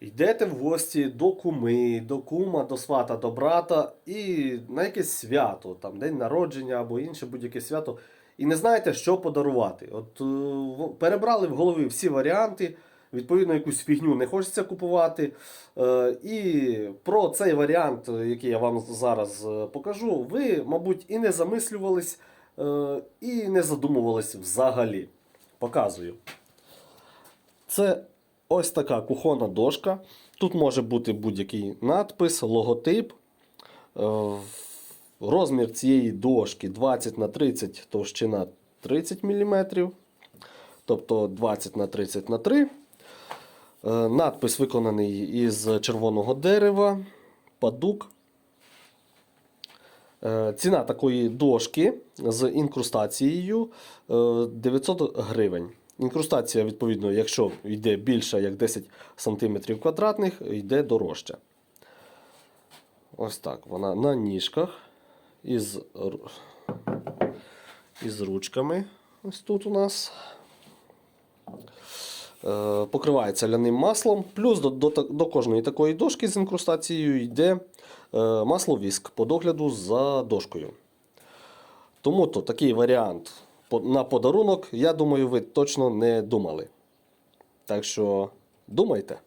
Йдете в гості до куми, до кума, до свата, до брата і на якесь свято, там день народження або інше будь-яке свято, і не знаєте, що подарувати. От е, перебрали в голові всі варіанти, відповідно, якусь фігню не хочеться купувати. Е, І про цей варіант, який я вам зараз е, покажу, ви, мабуть, і не замислювались, і не задумувались взагалі. Показую. Це ось така кухонна дошка. Тут може бути будь-який надпис, логотип. Е, Розмір цієї дошки 20 на 30, товщина 30 мм. Тобто 20 на 30 на 3. Е, Надпис виконаний із червоного дерева, падук. Е, Ціна такої дошки з інкрустацією е, 900 гривень. Інкрустація, відповідно, якщо йде більше як 10 см квадратних, йде дорожче. Ось так вона на ніжках із, із ручками. Ось тут у нас. Е, Покривається ляним маслом. Плюс до, до, до кожної такої дошки з інкрустацією йде е, масло віск по догляду за дошкою. Тому то такий варіант на подарунок, я думаю, ви точно не думали. Так що думайте.